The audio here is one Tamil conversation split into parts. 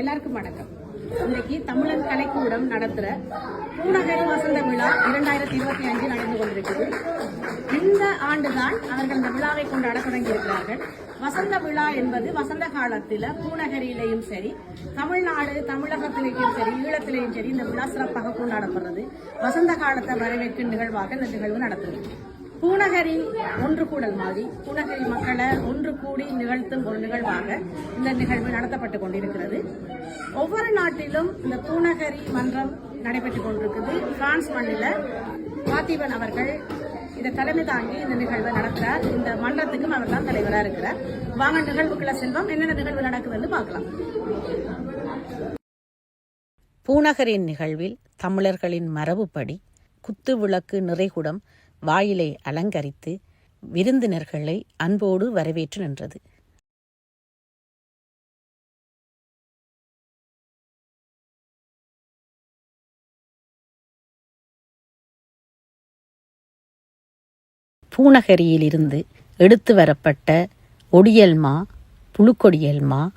எல்லாருக்கும் வணக்கம். இன்றைக்கு தமிழன் கலைக்கூடம் நடத்துற பூநகர் வசந்த விழா இரண்டாயிரத்தி இருபத்தி அஞ்சு நடந்து கொண்டிருக்கிறது இந்த ஆண்டுதான் அவர்கள் இந்த விழாவை கொண்டாட தொடங்கி இருக்கிறார்கள் வசந்த விழா என்பது வசந்த காலத்தில் பூநகரியிலையும் சரி தமிழ்நாடு தமிழகத்திலேயும் சரி ஈழத்திலேயும் சரி இந்த விழா சிறப்பாக கொண்டாடப்படுறது. வசந்த காலத்தை வரவேற்கும் நிகழ்வாக இந்த நிகழ்வு நடத்துகிறது பூநகரி ஒன்று கூடல் மாதிரி. பூநகரி மக்களை ஒன்று கூடி நிகழ்த்தும் ஒரு நிகழ்வாக இந்த நிகழ்வு நடத்தப்பட்டு கொண்டிருக்கிறது. ஒவ்வொரு நாட்டிலும் இந்த பூநகரி மன்றம் நடைபெற்றுக் கொண்டிருக்குது. பிரான்ஸ் மண்ணில் பார்த்திபன் அவர்கள் இதை தலைமை தாங்கி இந்த நிகழ்வை நடத்துறார். இந்த மன்றத்துக்கும் அவர் தான் தலைவராக இருக்கிறார். வாங்க நிகழ்வுக்குள்ள செல்வம். என்னென்ன நிகழ்வு நடக்குதுன்னு பார்க்கலாம். பூநகரின் நிகழ்வில் தமிழர்களின் மரபுப்படி குத்து விளக்கு நிறைகுடம் வாயிலை அலங்கரித்து விருந்தினர்களை அன்போடு வரவேற்று நின்றது. பூநகரியிலிருந்து எடுத்து வரப்பட்ட ஒடியல்மா புழுக்கொடியல்மா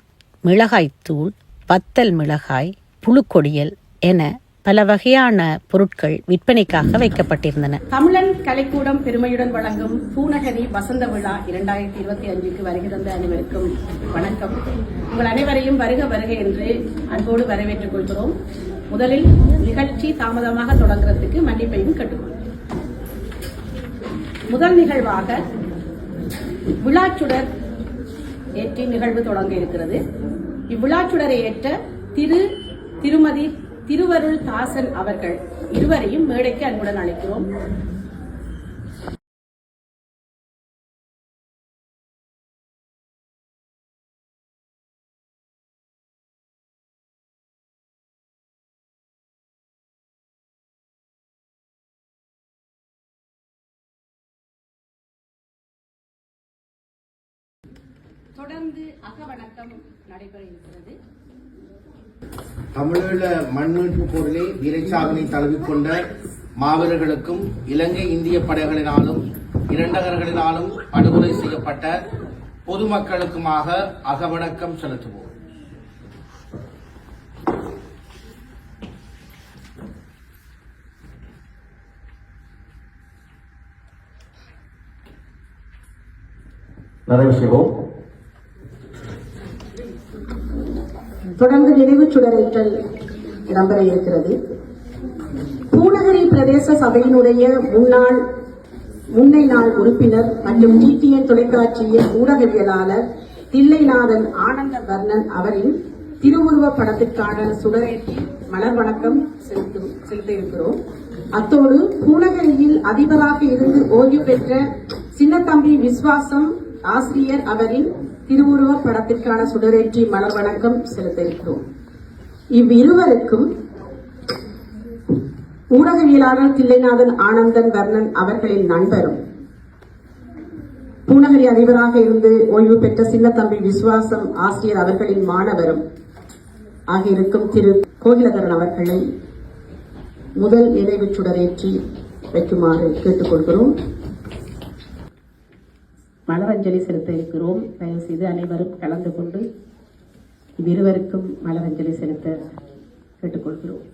மிளகாய்த்தூள் வத்தல் மிளகாய் புழுக்கொடியல் என பல வகையான பொருட்கள் விற்பனைக்காக வைக்கப்பட்டிருந்தன. தமிழன் கலைக்கூடம் பெருமையுடன் வழங்கும் பூநகரி வசந்த விழா இரண்டாயிரத்தி இருபத்தி அஞ்சுக்கு வருகை தந்த அனைவருக்கும் வணக்கம். உங்கள் அனைவரையும் வருக வருக என்று அன்போடு வரவேற்றுக் கொள்கிறோம். முதலில் நிகழ்ச்சி தாமதமாக தொடங்குறதுக்கு மன்னிப்பையும் கேட்டுக்கொள்கிறோம் முதல் நிகழ்வாக விழாச்சுடர் ஏற்றி நிகழ்வு தொடங்க இருக்கிறது. இவ்விழாச்சுடரை ஏற்ற திரு திருமதி திருவருள் தாசன் அவர்கள் இருவரையும் மேடைக்கு அன்புடன் அழைக்கிறோம். தொடர்ந்து அகவணக்கம் நடைபெற இருக்கிறது. தமிழீழ மண்மீட்பு போரிலே வீரச்சாதனை தழுவிக்கொண்ட மாவீரர்களுக்கும் இலங்கை இந்திய படைகளினாலும் இரண்டகர்களினாலும் படுகொலை செய்யப்பட்ட பொதுமக்களுக்குமாக அகவணக்கம் செலுத்துவோம். நிறைவு செய்வோம். தொடர்ந்து நினைவு சுடரேற்றல் இடம்பெற இருக்கிறது. பூநகரி பிரதேச சபையினுடைய முன்னாள் முன்னை நாள் உறுப்பினர் மற்றும் டிடிஎன் தொலைக்காட்சியின் ஊடகவியலாளர் தில்லைநாதன் ஆனந்த வர்ணன் அவரின் திருவுருவ படத்திற்கான சுடரேற்றி மலர் வணக்கம் செலுத்தும் செலுத்த இருக்கிறோம் அத்தோடு பூநகரியில் அதிபராக இருந்து ஓய்வு பெற்ற சின்னத்தம்பி விஸ்வாசம் ஆசிரியர் அவரின் திருவுருவ படத்திற்கான சுடரேற்றி மலர் வணக்கம் செலுத்த இருக்கிறோம் இவ்விருவருக்கும் ஊடகவியலாளர் தில்லைநாதன் ஆனந்தன் வர்ணன் அவர்களின் நண்பரும் பூநகரி அதிபராக இருந்து ஓய்வு பெற்ற சின்னத்தம்பி விசுவாசம் ஆசிரியர் அவர்களின் மாணவரும் ஆகியிருக்கும் திரு கோகிலகரன் அவர்களை முதல் நினைவு சுடரேற்றி வைக்குமாறு கேட்டுக்கொள்கிறோம். மலரஞ்சலி செலுத்த இருக்கிறோம். தயவு செய்து அனைவரும் கலந்து கொண்டு இவ்விருவருக்கும் மலரஞ்சலி செலுத்த கேட்டுக்கொள்கிறோம்.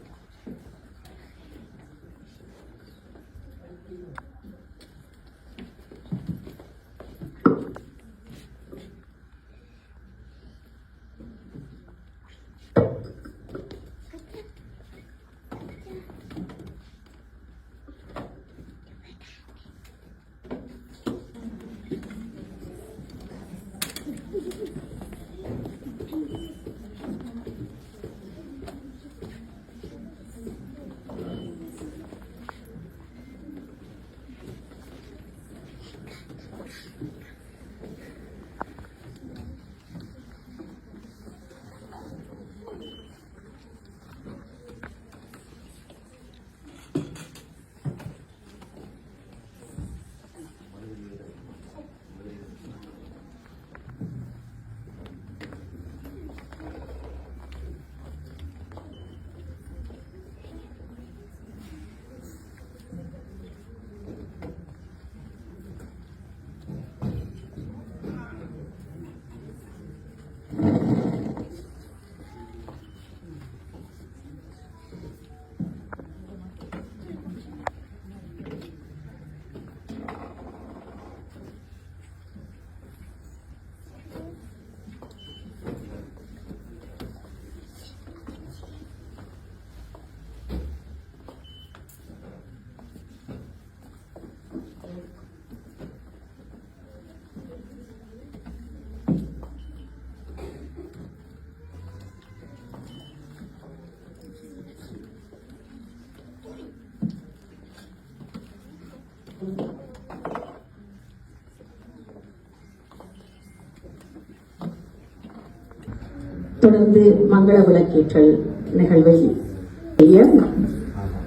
தொடர்ந்து மங்கள விளக்கேற்றல் நிகழ்வை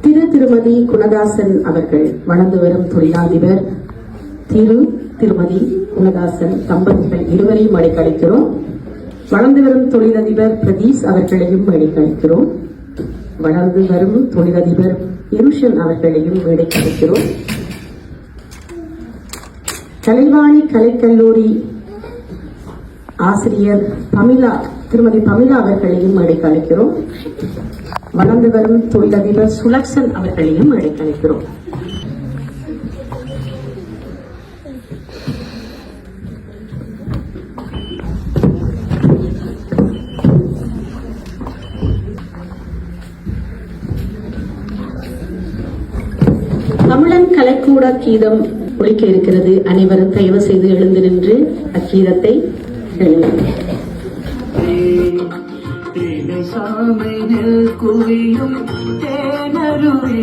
திரு திருமதி குணதாசன் அவர்கள் வளர்ந்து வரும் தொழிலாதிபர் திரு திருமதி குணதாசன் தம்பதிகள் இருவரையும் அழைக்கழைக்கிறோம் வளர்ந்து வரும் தொழிலதிபர் பிரதீஷ் அவர்களையும் அழைக்கழைக்கிறோம் வளர்ந்து வரும் தொழிலதிபர் இருஷன் அவர்களையும் அழைக்கழைக்கிறோம் கலைவாணி கலைக்கல்லூரி ஆசிரியர் தமிழா திருமதி பமிலா அவர்களையும் அழைக்க அழைக்கிறோம் வளர்ந்து வரும் தொழிலதிபர் சுலக்ஷன் அவர்களையும் அழைக்க அழைக்கிறோம் தமிழன் கலைக்கூட கீதம் ஒழிக்க இருக்கிறது. அனைவரும் தயவு செய்து எழுந்து நின்று அக்கீதத்தை எழுதுங்கள் நெல் குவியும் தேனருவே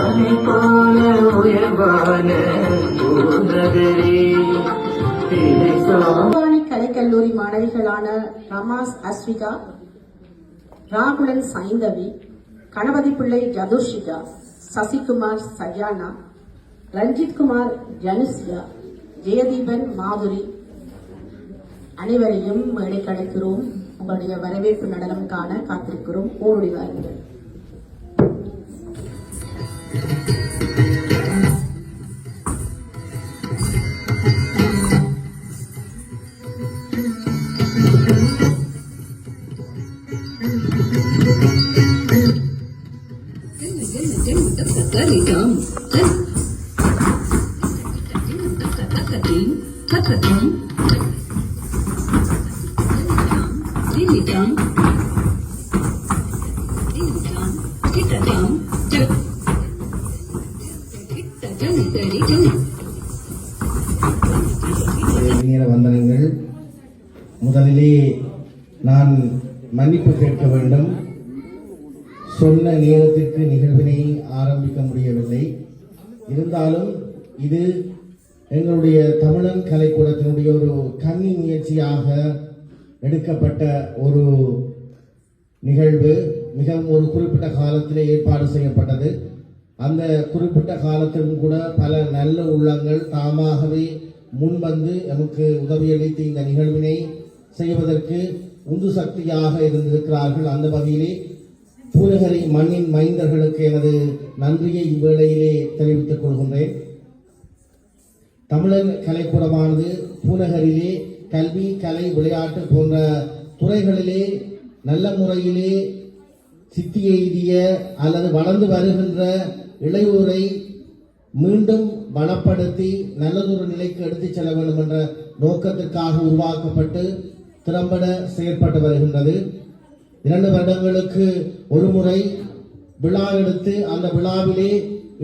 அதை போல உயர்வான பூநகரே கலைக்கல்லூரி மாணவிகளான ரமாஸ் அஸ்விகா ராகுலன் சைந்தவி கணபதி பிள்ளை ஜதுஷிகா சசிகுமார் சஜானா ரஞ்சித் குமார் ஜனுசியா ஜெயதீபன் மாதுரி அனைவரையும் மேடை உங்களுடைய வரவேற்பு நடனம் காண காத்திருக்கிறோம். ஓடி வாருங்கள் சொன்ன நேரத்திற்கு நிகழ்வினை ஆரம்பிக்க முடியவில்லை. இருந்தாலும் இது எங்களுடைய தமிழன் கலைக்கூடத்தினுடைய ஒரு கன்னி முயற்சியாக எடுக்கப்பட்ட ஒரு நிகழ்வு. மிகவும் ஒரு குறிப்பிட்ட காலத்திலே ஏற்பாடு செய்யப்பட்டது. அந்த குறிப்பிட்ட காலத்திலும் கூட பல நல்ல உள்ளங்கள் தாமாகவே முன்வந்து நமக்கு உதவியளித்து இந்த நிகழ்வினை செய்வதற்கு உந்து சக்தியாக இருந்திருக்கிறார்கள். அந்த வகையிலே பூநகரி மண்ணின் மைந்தர்களுக்கு எனது நன்றியை இவ்வேளையிலே தெரிவித்துக் கொள்கின்றேன். தமிழர் கலைக்கூடமானது பூநகரிலே கல்வி கலை விளையாட்டு போன்ற துறைகளிலே நல்ல முறையிலே சித்தி எய்திய அல்லது வளர்ந்து வருகின்ற இளையோரை மீண்டும் பலப்படுத்தி நல்லதொரு நிலைக்கு எடுத்துச் செல்ல வேண்டும் என்ற நோக்கத்திற்காக உருவாக்கப்பட்டு திறம்பட செயற்பட்டு வருகின்றது. இரண்டு வருடங்களுக்கு ஒரு முறை விழா எடுத்து அந்த விழாவிலே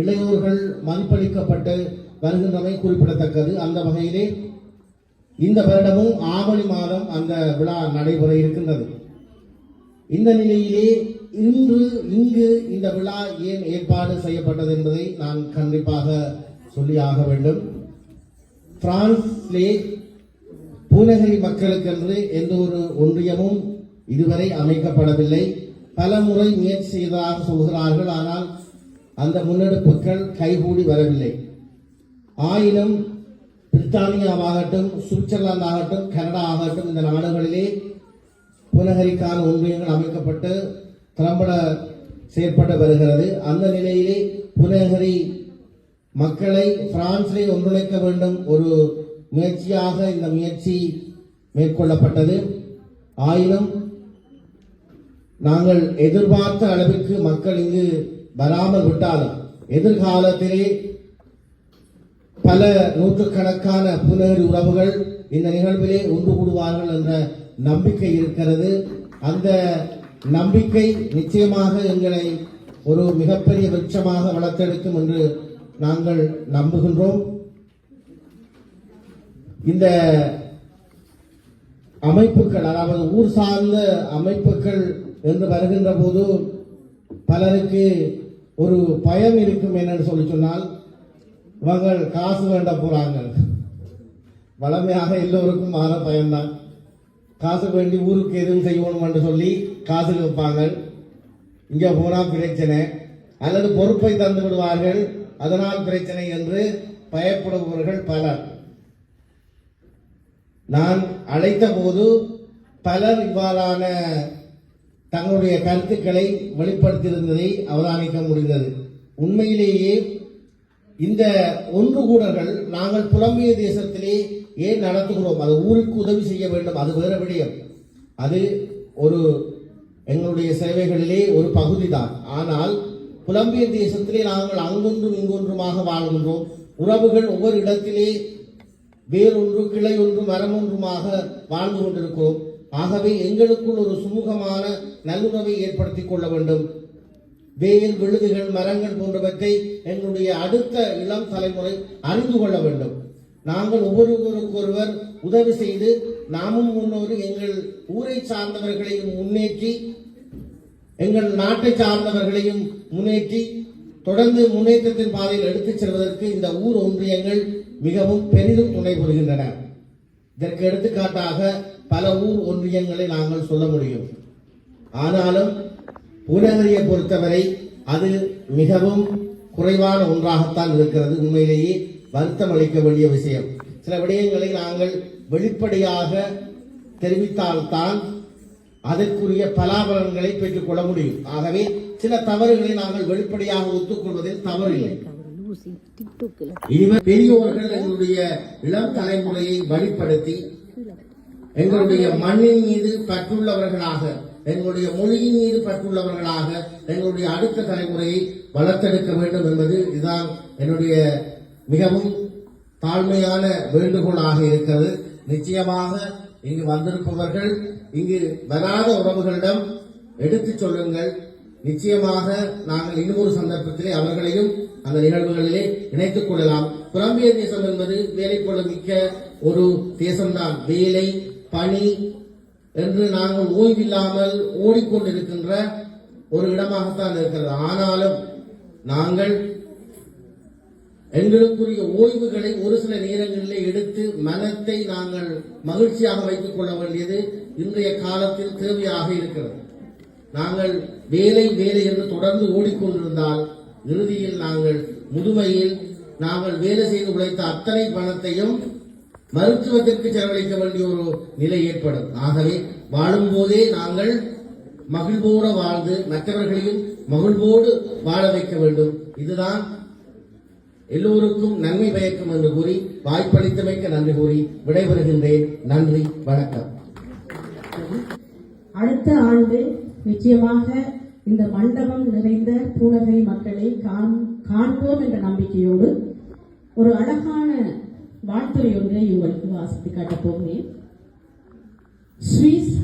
இளையோர்கள் மதிப்பளிக்கப்பட்டு வருகின்றமை குறிப்பிடத்தக்கது. அந்த வகையிலே இந்த வருடமும் ஆவணி மாதம் அந்த விழா நடைபெற இருக்கின்றது. இந்த நிலையிலே இன்று இங்கு இந்த விழா ஏன் ஏற்பாடு செய்யப்பட்டது என்பதை நான் கண்டிப்பாக சொல்லியாக வேண்டும். பிரான்ஸ்லே பூநகரி மக்களுக்கென்று எந்த ஒரு ஒன்றியமும் இதுவரை அமைக்கப்படவில்லை. பல முறை முயற்சி செய்ததாக சொல்கிறார்கள் ஆனால் அந்த முன்னெடுப்புகள் கைகூடி வரவில்லை. ஆயினும் பிரித்தானியாவாகட்டும் சுவிட்சர்லாந்து ஆகட்டும் கனடா ஆகட்டும் இந்த நாடுகளிலே புனகரிக்கான ஒன்றியங்கள் அமைக்கப்பட்டு திறம்பட செயற்பட்டு வருகிறது. அந்த நிலையிலே புனகரி மக்களை பிரான்சிலே ஒன்றிணைக்க வேண்டும் ஒரு முயற்சியாக இந்த முயற்சி மேற்கொள்ளப்பட்டது. ஆயினும் நாங்கள் எதிர்பார்த்த அளவிற்கு மக்கள் இங்கு வராமல் விட்டாலும் எதிர்காலத்திலே பல நூற்றுக்கணக்கான புலர் உறவுகள் இந்த நிகழ்விலே ஒன்று கூடுவார்கள் என்ற நம்பிக்கை இருக்கிறது. அந்த நம்பிக்கை நிச்சயமாக எங்களை ஒரு மிகப்பெரிய விருட்சமாக வளர்த்தெடுக்கும் என்று நாங்கள் நம்புகின்றோம். இந்த அமைப்புகள் அதாவது ஊர் சார்ந்த அமைப்புகள் என்று வருகின்ற போது பலருக்கு ஒரு பயம் இருக்கும் என்னன்னு சொல்லி சொன்னால் இவங்கள் காசு வேண்ட போறாங்க. வளமையாக எல்லோருக்கும் மாற பயம்தான். காசு வேண்டி ஊருக்கு எதுவும் செய்யணும்னு சொல்லி காசு கேட்பாங்க. இங்க போனா பிரச்சனை. அல்லது பொறுப்பை தந்து விடுவார்கள். அதனால் பிரச்சனை என்று பயப்படுபவர்கள் பலர். நான் அழைத்த போது பலர் இவ்வாறான தங்களுடைய கருத்துக்களை வெளிப்படுத்தியிருந்ததை அவதானிக்க முடிந்தது. உண்மையிலேயே இந்த ஒன்று கூடல்கள் நாங்கள் புலம்பிய தேசத்திலே ஏன் நடத்துகிறோம்? அது ஊருக்கு உதவி செய்ய வேண்டும் அது வேற விடயம். அது ஒரு எங்களுடைய சேவைகளிலே ஒரு பகுதி தான் ஆனால் புலம்பிய தேசத்திலே நாங்கள் அங்கொன்றும் இங்கொன்றுமாக வாழ்கின்றோம். உறவுகள் ஒவ்வொரு இடத்திலே வேறொன்று கிளை ஒன்று மரம் ஒன்றுமாக வாழ்ந்து கொண்டிருக்கிறோம். ஆகவே எங்களுக்குள் ஒரு சுமூகமான நல்லுறவை ஏற்படுத்திக் கொள்ள வேண்டும். வேல் விழுதுகள் மரங்கள் போன்றவற்றை எங்களுடைய அடுத்த இளம் தலைமுறை அறிந்து கொள்ள வேண்டும். நாங்கள் ஒவ்வொருவருக்கொருவர் உதவி செய்து நாமும் முன்னோரு எங்கள் ஊரை சார்ந்தவர்களையும் முன்னேற்றி எங்கள் நாட்டை சார்ந்தவர்களையும் முன்னேற்றி தொடர்ந்து முன்னேற்றத்தின் பாதையில் எடுத்துச் செல்வதற்கு இந்த ஊர் ஒன்றியங்கள் மிகவும் பெரிதும் துணை புரிகின்றன. இதற்கு எடுத்துக்காட்டாக பல ஊர் ஒன்றியங்களை நாங்கள் சொல்ல முடியும். ஆனாலும் பூநகரியை பொறுத்தவரை அது மிகவும் குறைவான ஒன்றாகத்தான் இருக்கிறது. உண்மையிலேயே வருத்தம் அளிக்க வேண்டிய விஷயம். சில விடயங்களை நாங்கள் வெளிப்படையாக தெரிவித்தால்தான் அதற்குரிய பலாபலன்களை பெற்றுக்கொள்ள முடியும். ஆகவே சில தவறுகளை நாங்கள் வெளிப்படையாக ஒத்துக்கொள்வதில் தவறில்லை. இனிமேல் பெரியோர்கள் எங்களுடைய இளம் தலைமுறையை வழிப்படுத்தி எங்களுடைய மண்ணின் மீது பற்றுள்ளவர்களாக எங்களுடைய மொழியின் மீது பற்றுள்ளவர்களாக எங்களுடைய அடுத்த தலைமுறையை வளர்த்தெடுக்க வேண்டும் என்பது இதுதான் என்னுடைய மிகவும் தாழ்மையான வேண்டுகோளாக இருக்கிறது. நிச்சயமாக இங்கு வந்திருப்பவர்கள் இங்கு வராத உறவுகளிடம் எடுத்துச் சொல்லுங்கள். நிச்சயமாக நாங்கள் இன்னொரு சந்தர்ப்பத்திலே அவர்களையும் அந்த நிகழ்வுகளிலே இணைத்துக் கொள்ளலாம். புலம்பிய தேசம் என்பது வேலை கொள்ள மிக்க ஒரு தேசம்தான். வேலை பணி என்று நாங்கள் ஓய்வில்லாமல் ஓடிக்கொண்டிருக்கின்ற ஒரு இடமாகத்தான் இருக்கிறது. ஆனாலும் நாங்கள் எங்களுக்குரிய ஓய்வுகளை ஒரு சில நேரங்களிலே எடுத்து மனத்தை நாங்கள் மகிழ்ச்சியாக வைத்துக் கொள்ள வேண்டியது இன்றைய காலத்தில் தேவையாக இருக்கிறது. நாங்கள் வேலை வேலை என்று தொடர்ந்து ஓடிக்கொண்டிருந்தால் இறுதியில் நாங்கள் முதுமையில் நாங்கள் வேலை செய்து உழைத்த அத்தனை பணத்தையும் மருத்துவத்திற்கு செலவழிக்க வேண்டிய ஒரு நிலை ஏற்படும். ஆகவே வாழும்போதே நாங்கள் மகிழ்வோடு வாழ்ந்து மற்றவர்களையும் மகிழ்வோடு வாழ வைக்க வேண்டும். இதுதான் எல்லோருக்கும் நன்மை பயக்கும் என்று கூறி வாய்ப்பளித்தமைக்க நன்றி கூறி விடைபெறுகின்றேன். நன்றி வணக்கம். அடுத்த ஆண்டு நிச்சயமாக இந்த மண்டபம் நிறைந்த பூநகரி மக்களை காண்- காண்போம் என்ற நம்பிக்கையோடு ஒரு அழகான வாழ்த்துறை ஒன்றை உங்களுக்கு வாசித்து காட்டப் போகிறேன். சுவிஸ்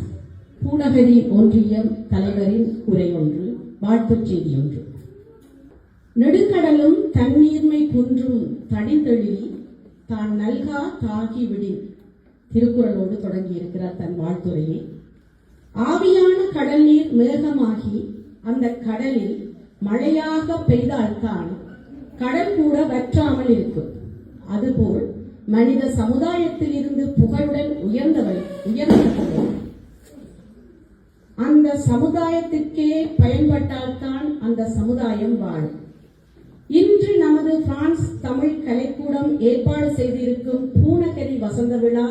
பூநகரி ஒன்றியம் தலைவரின் உரை ஒன்று வாழ்த்துச் செய்தி ஒன்று. நெடுங்கடலும் தண்ணீர்மை குன்றும் தடிந்தெழிலி தான் நல்கா தாகி விடின் திருக்குறளோடு தொடங்கி இருக்கிறார் தன் வாழ்த்துறையை. ஆவியான கடல் நீர் மேகமாகி அந்த கடலில் மழையாக பெய்தால்தான் கடல் கூட வற்றாமல் இருக்கும். அதுபோல் மனித சமுதாயத்தில் இருந்து புகழுடன் உயர்ந்தவை உயர்ந்தவர்கள் அந்த சமுதாயத்திற்கே பயன்பட்டால்தான் அந்த சமுதாயம் வாழும். இன்று நமது பிரான்ஸ் தமிழ் கலைக்கூடம் ஏற்பாடு செய்திருக்கும் பூனகரி வசந்த விழா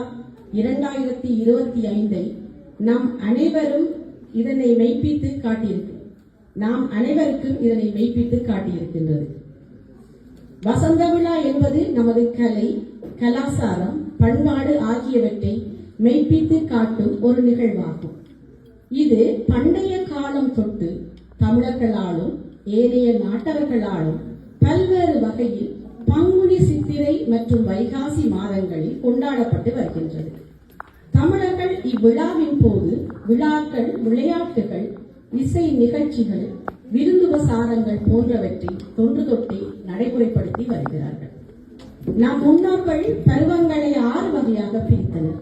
இரண்டாயிரத்தி இருபத்தி ஐந்தை நாம் அனைவரும் இதனை மெய்ப்பித்து காட்டியிருக்கிறோம் நாம் அனைவருக்கும் இதனை மெய்ப்பித்து காட்டியிருக்கின்றது. வசந்த விழா என்பது நமது கலை கலாசாரம் பண்பாடு ஆகியவற்றை மெய்ப்பித்து காட்டும் ஒரு நிகழ்வாகும். இது பண்டைய காலம் தொட்டு தமிழர்களாலும் ஏனைய நாட்டவர்களாலும் பல்வேறு வகையில் பங்குனி சித்திரை மற்றும் வைகாசி மாதங்களில் கொண்டாடப்பட்டு வருகின்றது. தமிழர்கள் இவ்விழாவின் போது விழாக்கள் விளையாட்டுகள் இசை நிகழ்ச்சிகள் விருந்துபசாரங்கள் போன்றவற்றை தொன்று தொட்டி நடைமுறைப்படுத்தி வருகிறார்கள். நம் முன்னோர்கள் பருவங்களை ஆறு வகையாக பிரித்தனர்.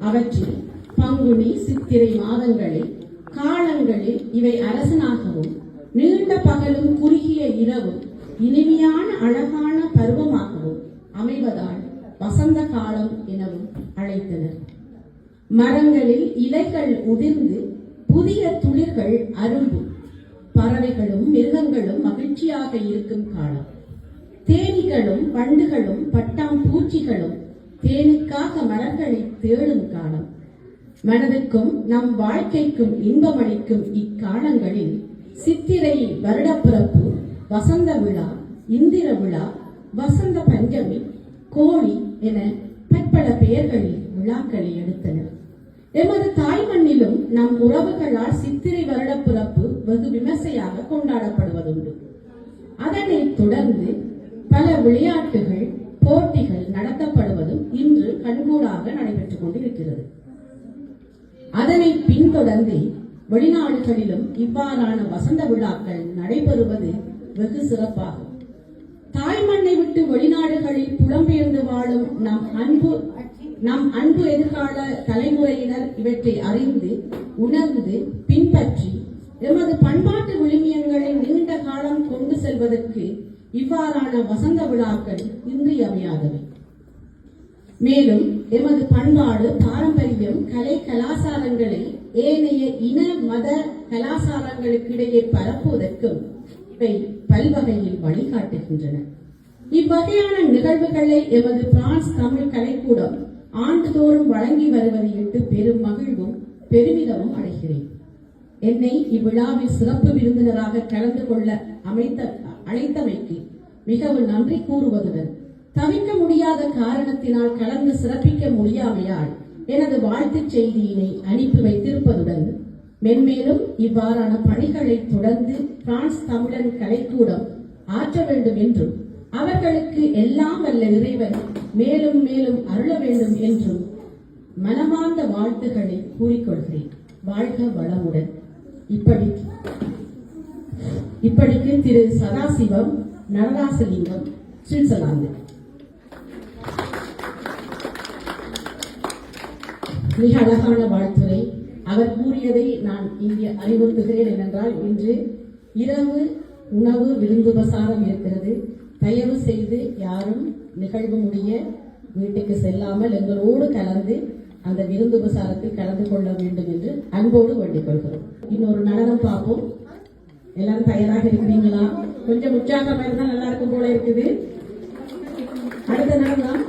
அவற்றில் பங்குனி சித்திரை மாதங்களில் காலங்களில் இவை அரசனாகவும் நீண்ட பகலும் குறுகிய இரவும் இனிமையான அழகான பருவமாகவும் அமைவதால் வசந்த காலம் எனவும் அழைத்தனர். மரங்களில் இலைகள் உதிர்ந்து புதிய துளிர்கள் அரும்பும். பறவைகளும் மிருகங்களும் மகிழ்ச்சியாக இருக்கும் காலம். தேனீகளும் வண்டுகளும் பட்டாம்பூச்சிகளும் தேனுக்காக மலர்களை தேடும் காலம். மனதுக்கும் நம் வாழ்க்கைக்கும் இன்பமளிக்கும் இக்காலங்களில் சித்திரை வருடப்பிறப்பு வசந்த விழா இந்திர விழா வசந்த பஞ்சமி கோழி என பற்பல பெயர்களில் விழாக்களை எடுத்தனர் எமது தாய் மண்ணிலும் நம் உறவுகளால் சித்திரை வருடப்பிறப்பு வெகு விமர்சையாக கொண்டாடப்படுவதுண்டு. அதனைத் தொடர்ந்து பல விளையாட்டுகள் போட்டிகள் நடத்தப்படுவதும் இன்று கண்கூடாக நடைபெற்றுக் கொண்டிருக்கிறது. அதனை பின்தொடர்ந்து வெளிநாடுகளிலும் இவ்வாறான வசந்த விழாக்கள் நடைபெறுவது வெகு சிறப்பாகும். தாய்மண்ணை விட்டு வெளிநாடுகளில் புலம்பெயர்ந்து வாழும் நம் அன்பு நம் அன்பு எதிர்கால தலைமுறையினர் இவற்றை அறிந்து உணர்ந்து பின்பற்றி எமது பண்பாட்டு விழுமியங்களை நீண்ட காலம் கொண்டு செல்வதற்கு இவ்வாறான வசந்த விழாக்கள் இன்றியமையாதவை. மேலும் எமது பண்பாடு பாரம்பரியம் கலை கலாசாரங்களை ஏனைய இன மத கலாசாரங்களுக்கிடையே பரப்புவதற்கும் இவை பல்வகையில் வழிகாட்டுகின்றன. இவ்வகையான நிகழ்வுகளை எமது பிரான்ஸ் தமிழ் கலைக்கூடம் ஆண்டுதோறும் வழங்கி வருவதையிட்டு பெரும் மகிழ்வும் பெருமிதமும் அடைகிறேன். என்னை இவ்விழாவில் சிறப்பு விருந்தினராக கலந்து கொள்ள அமைத்த அழைத்தமைக்கு மிகவும் நன்றி கூறுவதுடன் தவிர்க்க முடியாத காரணத்தினால் கலந்து சிறப்பிக்க முடியாமையால் எனது வாழ்த்துச் செய்தியினை அனுப்பி வைத்திருப்பதுடன் மென்மேலும் இவ்வாறான பணிகளை தொடர்ந்து பிரான்ஸ் தமிழன் கலைக்கூடம் ஆற்ற வேண்டும் என்றும் அவர்களுக்கு எல்லாம் வல்ல இறைவன் மேலும் மேலும் அருள வேண்டும் என்றும் மனமார்ந்த வாழ்த்துக்களை கூறிக்கொள்கிறேன். வாழ்க வளமுடன். இப்படி இப்படிக்கு திரு சதாசிவம் நடராசலிங்கம் சுவிட்சர்லாந்து மிக அழகான வாழ்த்துறை அவர் கூறியதை நான் இங்கே அறிவுறுத்துகிறேன் ஏனென்றால் இன்று இரவு உணவு விருந்து பிரசாரம் இருக்கிறது. தயவு செய்து யாரும் நிகழ்வு முடிய வீட்டுக்கு செல்லாமல் எங்களோடு கலந்து அந்த விருந்து பிரசாரத்தில் கலந்து கொள்ள வேண்டும் என்று அன்போடு வேண்டிக் கொள்கிறோம். இன்னொரு நடனம் பார்ப்போம். எல்லாரும் தயாராக இருக்கிறீங்களா? கொஞ்சம் உற்சாகமா இருந்தால் நல்லா இருக்கும் போல இருக்குது. அடுத்த நடனம்